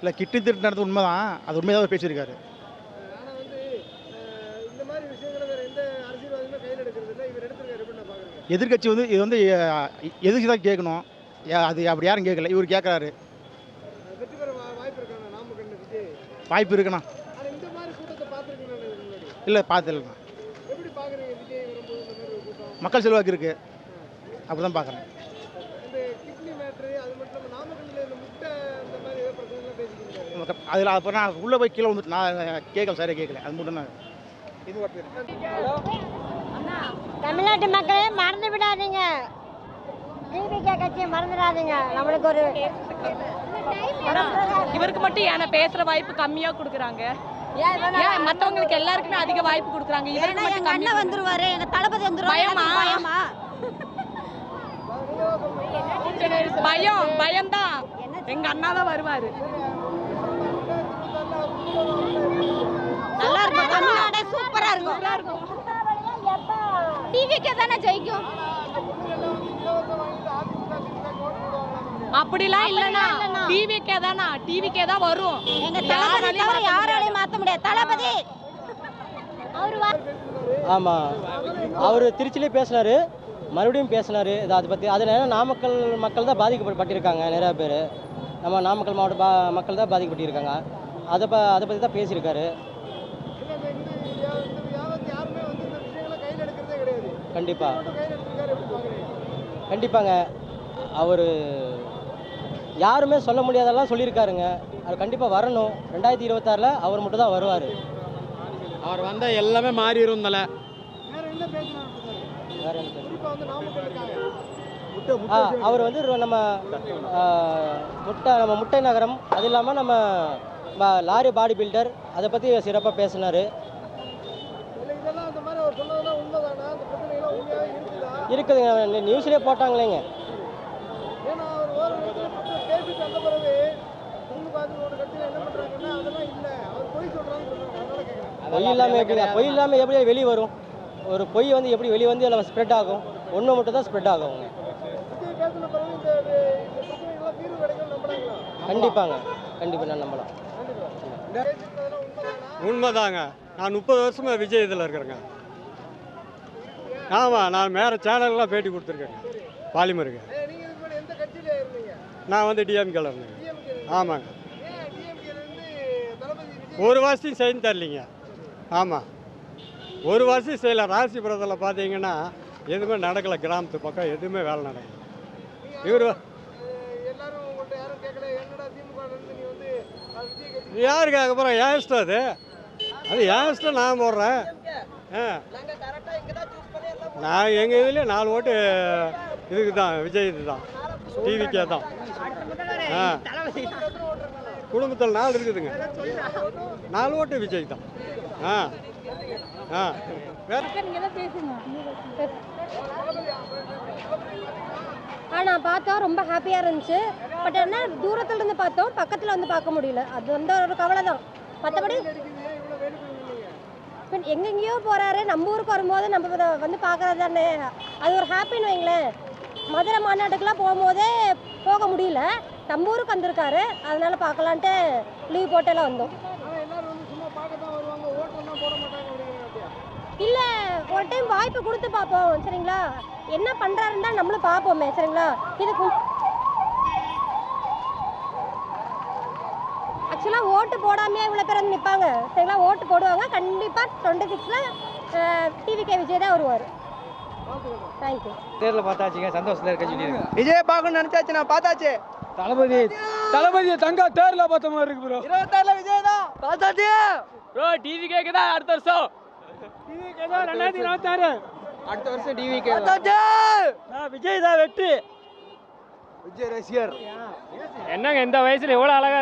இல்லை கிட்டு திருட்டு நடந்தது உண்மை தான் அது உண்மையாக அவர் பேசியிருக்காரு. ஆனா வந்து இது வந்து எதிர்த்து தான் கேட்கணும். அது அப்படி யாரும் கேட்கல. இவர் கேட்குறாரு. வாய்ப்பு இருக்குண்ணா. இல்லை பார்த்துலண்ணா மக்கள் செல்வாக்கு இருக்குது அப்படி தான் பார்க்குறேன். அதில் அப்புறம் நான் உள்ளே போய் கீழே வந்துட்டு நான் கேட்கல சரியாக கேட்கல. அது மட்டும் பேர் தமிழ்நாட்டு மக்களே மறந்து விடாதீங்க. டிவிகே கட்சியை மறந்துடாதீங்க. நம்மளுக்கு ஒரு இவருக்கு மட்டும் ஏன்னா பேசுற வாய்ப்பு கம்மியா கொடுக்குறாங்க? ஏன் மத்தவங்களுக்கு எல்லாருக்குமே அதிக வாய்ப்பு கொடுக்குறாங்க? இவருக்கு மட்டும் எங்க கம்மி அண்ணன் வந்துருவாரு. எங்க தளபதி வந்துருவாரு. பயமா? பயமா பயம் பயம்தான். எங்க அண்ணா தான் வருவாரு. நல்லா இருக்கும். தமிழ்நாடே சூப்பரா இருக்கும். டிவிகே தானே ஜெயிக்கும். அப்படிலாம் இல்லனா டிவிக்கே தானா டிவிக்கே தான் வரும். எங்க தளபதி தவிர மாத்த யாராலையும் மாத்த முடியாது. தளபதி! அவரு ஆமாம் அவர் திருச்சிலே பேசினார். மறுபடியும் பேசினார். இது அதை பற்றி அதில் நாமக்கல் மக்கள் தான் பாதிக்கப்பட்டிருக்காங்க நிறையா பேர். நம்ம நாமக்கல் மாவட்ட பா மக்கள் தான் பாதிக்கப்பட்டிருக்காங்க. அதை ப அதை பற்றி தான் பேசியிருக்காரு. கண்டிப்பாக கண்டிப்பாங்க. அவர் யாருமே சொல்ல முடியாதெல்லாம் சொல்லியிருக்காருங்க. அது கண்டிப்பாக வரணும். ரெண்டாயிரத்தி இருபத்தாறில் அவர் மட்டும் தான் வருவார். அவர் வந்தால் எல்லாமே மாறிடும் தலை. அவர் வந்து நம்ம முட்டை நம்ம முட்டை நகரம் அது இல்லாமல் நம்ம லாரி பாடி பில்டர் அதை பற்றி சிறப்பாக பேசினார். இருக்குதுங்க நியூஸ்லேயே போட்டாங்களேங்க. பொய் இல்லாமல் எப்படிங்க பொய் இல்லாமல் எப்படி வெளியே வரும்? ஒரு பொய் வந்து எப்படி வெளியே வந்து எல்லாம் ஸ்ப்ரெட் ஆகும்? ஒன்று மட்டும் தான் ஸ்ப்ரெட் கிடைக்கும் நம்புறாங்களா கண்டிப்பாங்க. கண்டிப்பாக நான் நம்பலாம். உண்மைதாங்க. நான் முப்பது வருஷமா விஜய் இதில் இருக்கிறேங்க. ஆமாம் நான் வேறு சேனல்லாம் பேட்டி கொடுத்துருக்கேங்க. பாலிமருக்கு. இருந்தீங்க நான் வந்து டிஎம்கேல இருந்தேங்க. ஆமாங்க. ஒரு வருஷம் செய்து தரலிங்க. ஆமாம் ஒரு வருஷம் செய்யல ராசிபுரத்தில் பார்த்தீங்கன்னா எதுவுமே நடக்கலை. கிராமத்து பக்கம் எதுவுமே வேலை நடக்கல. இவர் அஹ், எல்லாரும் யாருக்கு ஏன் இஷ்டம் அது? அது ஏன் இஷ்டம் நான் போடுறேன். ஆ. நான் எங்கள் இதுலேயே நாலு ஓட்டு இதுக்கு தான் விஜய் இது தான். டிவிக்கே தான். ஆ. குடும்பத்தில் நாலு இருக்குதுங்க. நாலு ஓட்டு விஜய் தான். ஆ. ஆ. வேற? பார்த்தோம் ரொம்ப ஹாப்பியா இருந்துச்சு. பட் என்ன தூரத்துல இருந்து பார்த்தோம் பக்கத்துல வந்து பார்க்க முடியல. அது வந்து ஒரு கவலை தான். மற்றபடி எங்கெங்கேயோ போறாரு. நம்ம ஊருக்கு வரும்போது நம்ம வந்து பார்க்கறது தானே. அது ஒரு ஹாப்பின்னு வைங்களேன். மதுரை மாநாட்டுக்கெல்லாம் போகும்போதே போக முடியல. நம்ம ஊருக்கு வந்திருக்காரு. அதனால பார்க்கலான்ட்டு லீவ் போட்டெல்லாம் வந்தோம் ஆனா எல்லாரும் வந்து சும்மா பார்க்க தான் வருவாங்க ஓட்டெல்லாம் போட மாட்டாங்க அப்படிங்கிறாங்க இல்லை ஒரு டைம் வாய்ப்பு கொடுத்து பார்ப்போம் சரிங்களா? என்ன பண்ணுறாருன்னு தான் நம்மளும் பார்ப்போமே சரிங்களா? இதுக்கு ஆக்சுவலாக ஓட்டு போடாமையே இவ்வளோ பேர் வந்து நிற்பாங்க சரிங்களா? ஓட்டு போடுவாங்க. கண்டிப்பாக டுவெண்ட்டி சிக்ஸில் டிவிகே விஜய் தான் வருவார். தேங்க்யூ நேரில் பார்த்தாச்சுங்க. சந்தோஷத்தில் இருக்க சொல்லியிருக்கேன் விஜய் பார்க்கணும்னு நினைச்சாச்சு நான் பார்த்தாச்சு. தளபதி தளபதி தங்க தேர்ல பார்த்த மாதிரி இருக்கு ப்ரோ இருபத்தாறுல விஜய் தான். பார்த்தாச்சு. ப்ரோ டிவி கேக்கு தான் அடுத்த வருஷம். ரெண்டாயிரத்தி இருபத்தாறு. அடுத்த வருஷம் டிவி விஜய் தான் வெற்றி. விஜய் ரசிகர். என்னங்க இந்த வயசுல எவ்வளவு அழகா